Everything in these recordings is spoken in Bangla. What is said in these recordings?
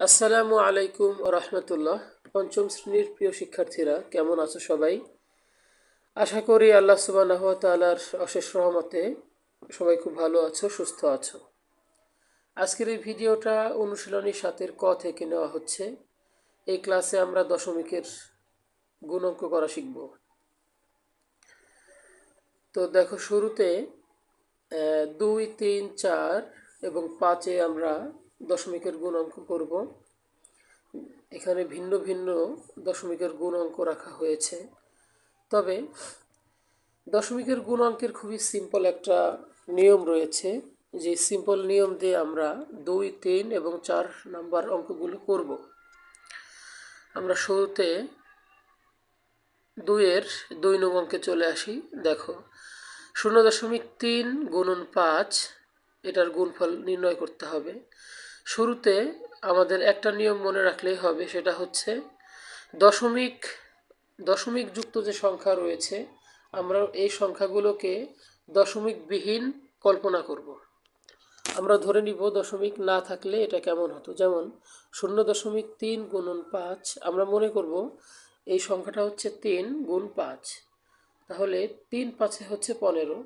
আসসালামু আলাইকুম রহমতুল্লাহ। পঞ্চম শ্রেণির প্রিয় শিক্ষার্থীরা, কেমন আছো সবাই? আশা করি আল্লাহ সুবাহ তালার অশেষ রহমতে সবাই খুব ভালো আছো, সুস্থ আছো। আজকের এই ভিডিওটা অনুশীলনী সাতের ক থেকে নেওয়া হচ্ছে। এই ক্লাসে আমরা দশমিকের গুণাঙ্ক করা শিখব। তো দেখো, শুরুতে দুই, তিন, চার এবং পাঁচে আমরা দশমিকের গুণ অঙ্ক করব। এখানে ভিন্ন ভিন্ন দশমিকের গুণ অঙ্ক রাখা হয়েছে। তবে দশমিকের গুণ অঙ্কের খুবই সিম্পল একটা নিয়ম রয়েছে, যে সিম্পল নিয়ম দিয়ে আমরা দুই, তিন এবং চার নাম্বার অঙ্কগুলো করব। আমরা শুরুতে দুইয়ের দুই নং অঙ্কে চলে আসি। দেখো, শূন্য দশমিক তিন গুণন পাঁচ, এটার গুণফল নির্ণয় করতে হবে। শুরুতে আমাদের একটা নিয়ম মনে রাখলেই হবে, সেটা হচ্ছে দশমিক দশমিক যুক্ত যে সংখ্যা রয়েছে, আমরা এই সংখ্যাগুলোকে দশমিক বিহীন কল্পনা করব। আমরা ধরে নিব দশমিক না থাকলে এটা কেমন হতো? যেমন শূন্য দশমিক তিন গুণন পাঁচ, আমরা মনে করব এই সংখ্যাটা হচ্ছে তিন গুণ পাঁচ। তাহলে তিন পাঁচে হচ্ছে পনেরো।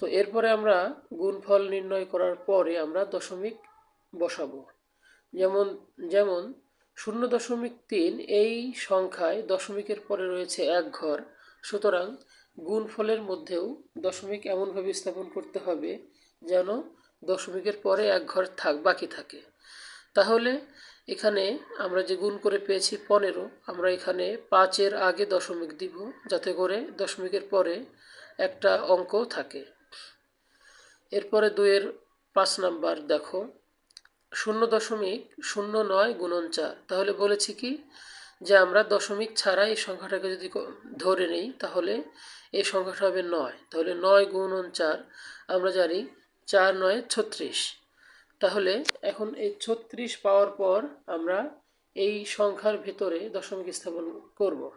তো এরপরে আমরা গুণফল নির্ণয় করার পরে আমরা দশমিক বসাবো। যেমন যেমন, শূন্য দশমিক তিন এই সংখ্যায় দশমিকের পরে রয়েছে এক ঘর। সুতরাং গুণফলের মধ্যেও দশমিক এমনভাবে স্থাপন করতে হবে যেন দশমিকের পরে এক ঘর থাক, বাকি থাকে। তাহলে এখানে আমরা যে গুণ করে পেয়েছি পনেরো, আমরা এখানে পাঁচের আগে দশমিক দিব যাতে করে দশমিকের পরে একটা অঙ্ক থাকে। এরপরে দুইয়ের পাঁচ নাম্বার দেখো। শূন্য দশমিক শূন্য নয় গুণন চার। তাহলে বলেছি কি? যে আমরা দশমিক ছাড়া এই সংখ্যাটাকে যদি ধরে নেই, তাহলে এই সংখ্যাটা হবে নয়। তাহলে নয় গুণন চার, আমরা জানি চার নয় ছত্রিশ। তাহলে এখন এই ছত্রিশ পাওয়ার পর আমরা এই সংখ্যার ভেতরে দশমিক স্থাপন করব।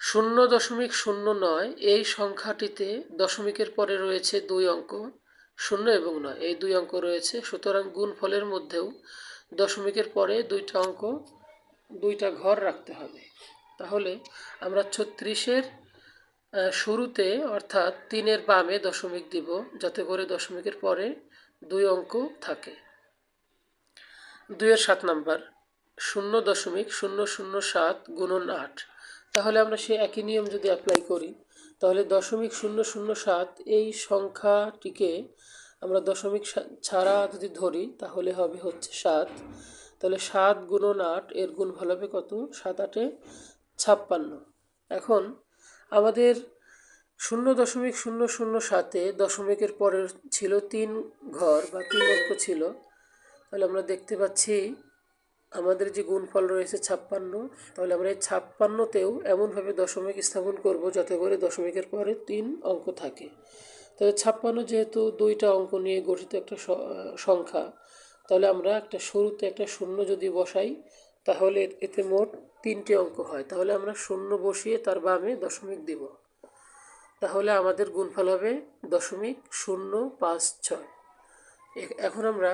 শূন্য দশমিক শূন্য নয়, এই সংখ্যাটিতে দশমিকের পরে রয়েছে দুই অঙ্ক। শূন্য এবং নয়। এই দুই অঙ্ক রয়েছে। সুতরাং গুণফলের মধ্যেও দশমিকের পরে দুইটা অঙ্ক, দুইটা ঘর রাখতে হবে। তাহলে আমরা ছত্রিশের শুরুতে অর্থাৎ তিনের বামে দশমিক দিব, যাতে করে দশমিকের পরে দুই অঙ্ক থাকে। দুইয়ের সাত নাম্বার, শূন্য দশমিক শূন্য শূন্য সাত গুণন আট। তাহলে আমরা সেই একই নিয়ম যদি অ্যাপ্লাই করি তাহলে দশমিক শূন্য শূন্য সাত এই সংখ্যাটিকে আমরা দশমিক ছাড়া যদি ধরি, তাহলে হবে হচ্ছে সাত। তাহলে সাত গুণন আট, এর গুণ ভালো হবে কত? সাত আটে ছাপ্পান্ন। এখন আমাদের শূন্য দশমিক শূন্য শূন্য সাতে দশমিকের পরের ছিল তিন ঘর বা তিন অঙ্ক ছিল। তাহলে আমরা দেখতে পাচ্ছি আমাদের যে গুণফল রয়েছে ছাপ্পান্ন, তাহলে আমরা এই ছাপ্পান্নতেও এমনভাবে দশমিক স্থাপন করব যাতে করে দশমিকের পরে তিন অঙ্ক থাকে। তাহলে ছাপ্পান্ন যেহেতু দুইটা অঙ্ক নিয়ে গঠিত একটা সংখ্যা, তাহলে আমরা একটা শুরুতে একটা শূন্য যদি বসাই, তাহলে এতে মোট তিনটে অঙ্ক হয়। তাহলে আমরা শূন্য বসিয়ে তার বামে দশমিক দিব। তাহলে আমাদের গুণফল হবে দশমিক শূন্য পাঁচ ছয়। এখন আমরা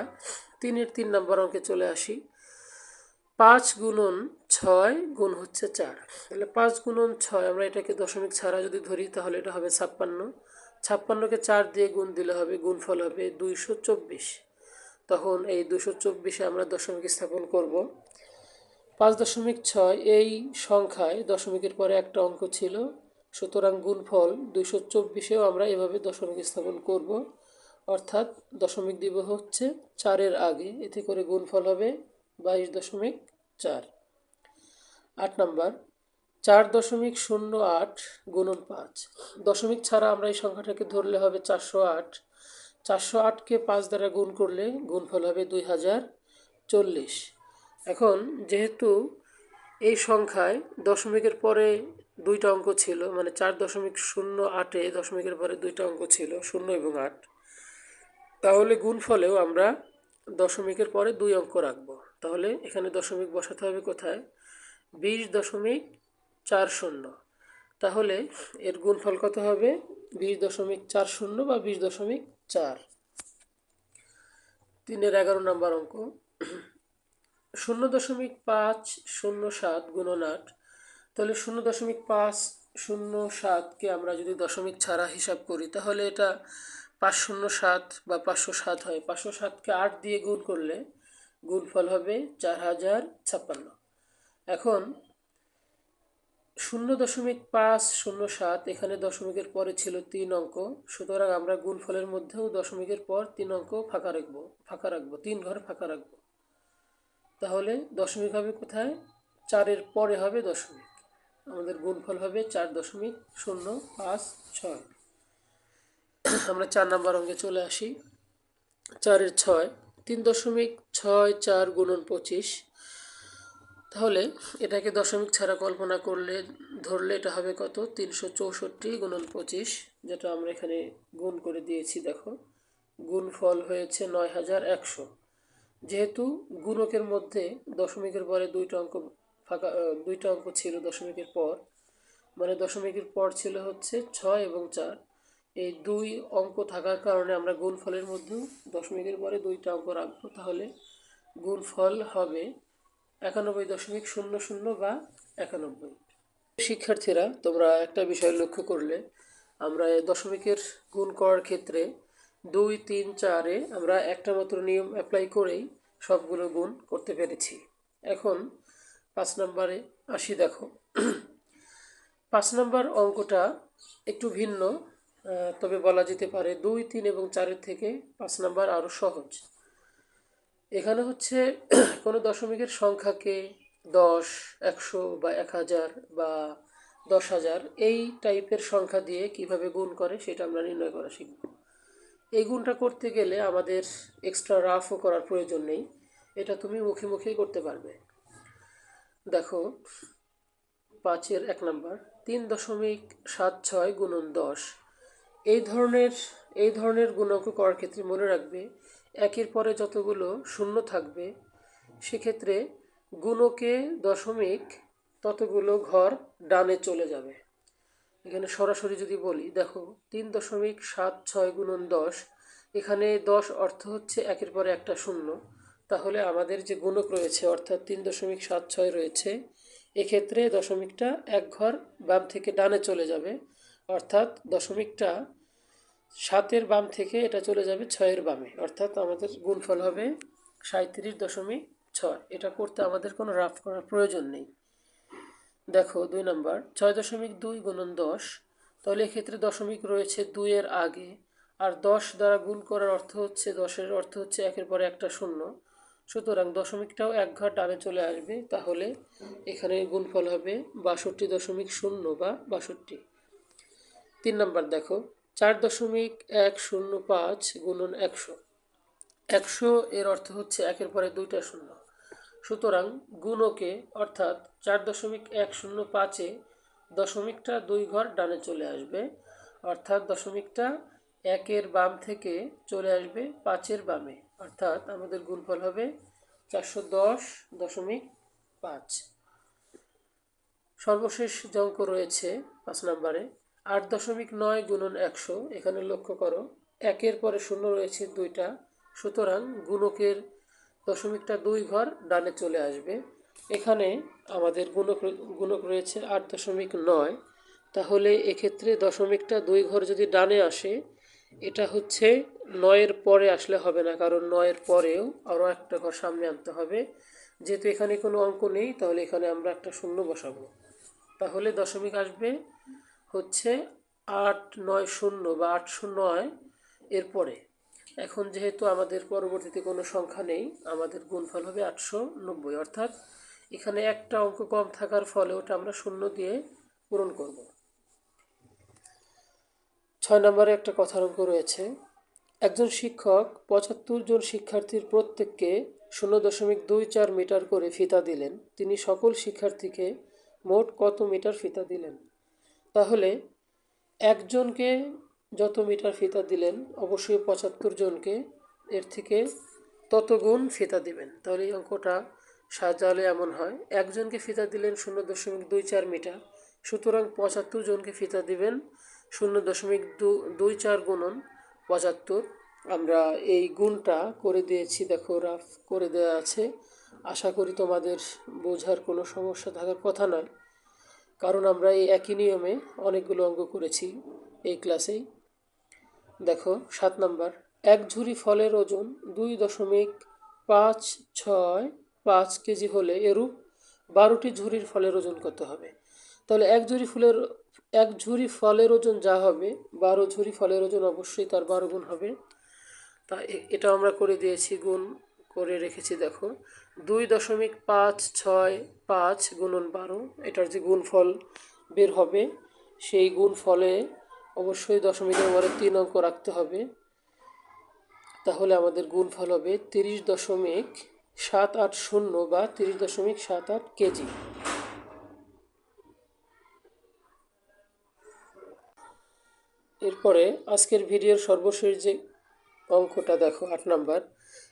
তিনের তিন নম্বর অঙ্কে চলে আসি। পাঁচ গুণন ছয় গুণ হচ্ছে চার। তাহলে পাঁচ গুণন ছয়, আমরা এটাকে দশমিক ছাড়া যদি ধরি, তাহলে এটা হবে ছাপ্পান্ন। ছাপ্পান্নকে চার দিয়ে গুণ দিলে হবে, গুণফল হবে দুইশো চব্বিশ। তখন এই দুশো চব্বিশে আমরা দশমিক স্থাপন করব। পাঁচ দশমিক ছয়, এই সংখ্যায় দশমিকের পরে একটা অঙ্ক ছিল। সুতরাং গুণফল দুইশো চব্বিশেও আমরা এভাবে দশমিক স্থাপন করব। অর্থাৎ দশমিক দিব হচ্ছে চারের আগে, এতে করে গুণফল হবে বাইশ দশমিক চার। আট নাম্বার, চার দশমিক শূন্য আট গুণন পাঁচ। দশমিক ছাড়া আমরা এই সংখ্যাটাকে ধরলে হবে চারশো আট। চারশো আটকে পাঁচ দ্বারা গুণ করলে গুণফল হবে দুই হাজার চল্লিশ। এখন যেহেতু এই সংখ্যায় দশমিকের পরে দুইটা অঙ্ক ছিল মানে চার দশমিক শূন্য আটে দশমিকের পরে দুইটা অঙ্ক ছিল, শূন্য এবং আট, তাহলে গুণফলেও আমরা দশমিকের পরে দুই অঙ্ক রাখব। তাহলে এখানে দশমিক বসাতে হবে কোথায়? বিশ দশমিক চার শূন্য। তাহলে এর গুণফল কত হবে? বিশ দশমিক চার শূন্য বা বিশ দশমিক চার। তিনের এগারো নম্বর অঙ্ক। শূন্য দশমিক পাঁচ শূন্য সাত গুণন আট। তাহলে শূন্য দশমিক পাঁচ শূন্য সাতকে আমরা যদি দশমিক ছাড়া হিসাব করি, তাহলে এটা পাঁচ শূন্য সাত বা পাঁচশো সাত হয়। পাঁচশো সাতকে আট দিয়ে গুণ করলে গুণফল হবে চার হাজার ছাপ্পান্ন। এখন শূন্য দশমিক পাঁচ শূন্য সাত, এখানে দশমিকের পরে ছিল তিন অঙ্ক। সুতরাং আমরা গুণফলের মধ্যেও দশমিকের পর তিন অঙ্ক ফাঁকা রাখব ফাঁকা রাখব, তিন ঘর ফাঁকা রাখব। তাহলে দশমিক হবে কোথায়? চারের পরে হবে দশমিক। আমাদের গুণফল হবে চার দশমিক শূন্য পাঁচ ছয়। আমরা চার নাম্বার অঙ্কে চলে আসি। চারের ছয় তিন দশমিক ছয় চার গুণন পঁচিশ। তাহলে এটাকে দশমিক ছাড়া কল্পনা করলে, ধরলে এটা হবে কত? তিনশো চৌষট্টি গুণন পঁচিশ, যেটা আমরা এখানে গুণ করে দিয়েছি, দেখো। গুণ ফল হয়েছে নয় হাজার একশো। যেহেতু গুণকের মধ্যে দশমিকের পরে দুইটা অঙ্ক ফাঁকা দুইটা অঙ্ক ছিল দশমিকের পর মানে দশমিকের পর ছিল হচ্ছে ছয় এবং চার। এই দুই অঙ্ক থাকার কারণে আমরা গুণফলের মধ্যেও দশমিকের পরে দুইটা অঙ্ক রাখব, তাহলে গুণফল হবে একানব্বই দশমিক শূন্য শূন্য বা একানব্বই। শিক্ষার্থীরা, তোমরা একটা বিষয় লক্ষ্য করলে, আমরা দশমিকের গুণ করার ক্ষেত্রে দুই, তিন, চারে আমরা একটা মাত্র নিয়ম অ্যাপ্লাই করেই সবগুলো গুণ করতে পেরেছি। এখন পাঁচ নম্বরে আসি দেখো। পাঁচ নম্বর অঙ্কটা একটু ভিন্ন। তবে বলা যেতে পারে দুই, তিন এবং চারের থেকে পাঁচ নাম্বার আরও সহজ। এখানে হচ্ছে কোনো দশমিকের সংখ্যাকে দশ, একশো বা এক হাজার বা দশ হাজার এই টাইপের সংখ্যা দিয়ে কীভাবে গুণ করে সেটা আমরা নির্ণয় করা শিখব। এই গুণটা করতে গেলে আমাদের এক্সট্রা রাফও করার প্রয়োজন নেই। এটা তুমি মুখে মুখেই করতে পারবে। দেখো, পাঁচের এক নাম্বার, তিন দশমিক সাত ছয় গুণন দশ। এই ধরনের এই ধরনের গুণক করার ক্ষেত্রে মনে রাখবে, একের পরে যতগুলো শূন্য থাকবে, সেক্ষেত্রে গুণকে দশমিক ততগুলো ঘর ডানে চলে যাবে। এখানে সরাসরি যদি বলি, দেখো, তিন দশমিক সাত ছয় গুণন দশ, এখানে দশ অর্থ হচ্ছে একের পরে একটা শূন্য। তাহলে আমাদের যে গুণক রয়েছে, অর্থাৎ তিন দশমিক সাত ছয় রয়েছে, এক্ষেত্রে দশমিকটা এক ঘর বাম থেকে ডানে চলে যাবে। অর্থাৎ দশমিকটা সাতের বাম থেকে এটা চলে যাবে ছয়ের বামে। অর্থাৎ আমাদের গুণফল হবে সাঁত্রিশ দশমিক ছয়। এটা করতে আমাদের কোনো রাফ করার প্রয়োজন নেই। দেখো, দুই নম্বর, ছয় দশমিক দুই গুণন দশ। তাহলে এক্ষেত্রে দশমিক রয়েছে দুইয়ের আগে। আর দশ দ্বারা গুণ করার অর্থ হচ্ছে, দশের অর্থ হচ্ছে একের পরে একটা শূন্য। সুতরাং দশমিকটাও এক ঘর ডানে চলে আসবে। তাহলে এখানে গুণফল হবে বাষট্টি দশমিক শূন্য বা বাষট্টি। তিন নম্বর দেখো, চার দশমিক এক শূন্য পাঁচ গুণন একশো। একশো এর অর্থ হচ্ছে একের পরে দুইটা শূন্য। সুতরাং গুণকে, অর্থাৎ চার দশমিক এক শূন্য পাঁচে দশমিকটা দুই ঘর ডানে চলে আসবে, অর্থাৎ দশমিকটা একের বাম থেকে চলে আসবে পাঁচের বামে, অর্থাৎ আমাদের গুণফল হবে চারশো দশ দশমিক পাঁচ। সর্বশেষ যে রয়েছে পাঁচ নম্বরে আট দশমিক নয় গুণন একশো। এখানে লক্ষ্য করো, একের পরে শূন্য রয়েছে দুইটা। সুতরাং গুণকের দশমিকটা দুই ঘর ডানে চলে আসবে। এখানে আমাদের গুণক গুণক রয়েছে আট দশমিক নয়। তাহলে এক্ষেত্রে দশমিকটা দুই ঘর যদি ডানে আসে, এটা হচ্ছে নয়ের পরে আসলে হবে না, কারণ নয়ের পরেও আরও একটা ঘর সামনে আনতে হবে। যেহেতু এখানে কোনো অঙ্ক নেই, তাহলে এখানে আমরা একটা শূন্য বসাবো। তাহলে দশমিক আসবে হচ্ছে আট নয় শূন্য বা আটশো নয় এরপরে এখন যেহেতু আমাদের পরবর্তীতে কোনো সংখ্যা নেই, আমাদের গুণফল হবে আটশো নব্বই। অর্থাৎ এখানে একটা অঙ্ক কম থাকার ফলে ওটা আমরা শূন্য দিয়ে পূরণ করব। ছয় নম্বরে একটা কথার অঙ্ক রয়েছে। একজন শিক্ষক পঁচাত্তর জন শিক্ষার্থীর প্রত্যেককে শূন্য দশমিক দুই চার মিটার করে ফিতা দিলেন। তিনি সকল শিক্ষার্থীকে মোট কত মিটার ফিতা দিলেন? তাহলে একজনকে যত মিটার ফিতা দিলেন, অবশ্যই পঁচাত্তর জনকে এর থেকে তত গুণ ফিতা দিবেন। তাহলে এই অঙ্কটা সাজালে এমন হয়, একজনকে ফিতা দিলেন শূন্য দশমিক দুই চার মিটার, সুতরাং পঁচাত্তর জনকে ফিতা দিবেন শূন্য দশমিক দুই চার গুণন পঁচাত্তর। আমরা এই গুণটা করে দিয়েছি, দেখো রাফ করে দেওয়া আছে। আশা করি তোমাদের বোঝার কোনো সমস্যা থাকার কথা নয়। কারণ আমরা এই একই নিয়মে অনেকগুলো অঙ্ক করেছি এই ক্লাসেই দেখো, সাত নাম্বার। এক ঝুড়ি ফলের ওজন দুই দশমিক পাঁচ ছয় পাঁচ কেজি হলে এরূপ বারোটি ঝুড়ির ফলের ওজন কত হবে? তাহলে এক ঝুড়ি ফুলের, এক ঝুড়ি ফলের ওজন যা হবে, বারো ঝুড়ি ফলের ওজন অবশ্যই তার বারো গুণ হবে। তা এটা আমরা করে দিয়েছি, গুণ করে রেখেছি, দেখো। দুই দশমিক পাঁচ ছয় পাঁচ গুণন বারো, এটার যে গুণফল বের হবে, সেই গুণফলে অবশ্যই দশমিকের ঘরে তিন অঙ্ক রাখতে হবে। তাহলে আমাদের গুণফল হবে তিরিশ দশমিক সাত আট শূন্য বা তিরিশ দশমিক সাত আট কেজি। এরপরে আজকের ভিডিওর সর্বশেষ যে অঙ্কটা দেখো, আট নাম্বার।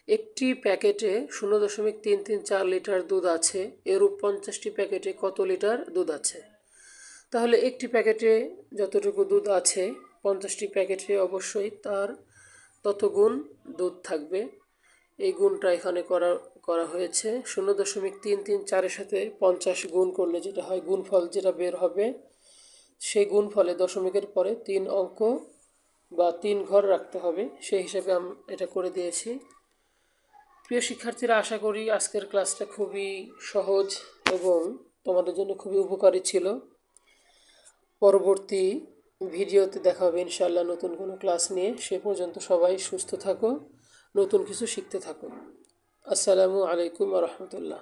একটি প্যাকেটে শূন্য দশমিক তিন তিন চার লিটার দুধ আছে। এরূপ পঞ্চাশটি প্যাকেটে কত লিটার দুধ আছে? তাহলে একটি প্যাকেটে যতটুকু দুধ আছে, পঞ্চাশটি প্যাকেটে অবশ্যই তার তত গুণ দুধ থাকবে। এই গুণটা এখানে করা করা হয়েছে। শূন্য দশমিক তিন তিন চারের সাথে পঞ্চাশ গুণ করলে যেটা হয়, গুণফল যেটা বের হবে, সেই গুণফলে দশমিকের পরে তিন অঙ্ক বা তিন ঘর রাখতে হবে। সেই হিসাবে আমি, এটা করে দিয়েছি। প্রিয় শিক্ষার্থীরা, আশা করি আজকের ক্লাসটা খুবই সহজ এবং তোমাদের জন্য খুবই উপকারী ছিল। পরবর্তী ভিডিওতে দেখা হবে ইনশাআল্লাহ নতুন কোনো ক্লাস নিয়ে। সে পর্যন্ত সবাই সুস্থ থাকো, নতুন কিছু শিখতে থাকো। আসসালামু আলাইকুম রহমতুল্লাহ।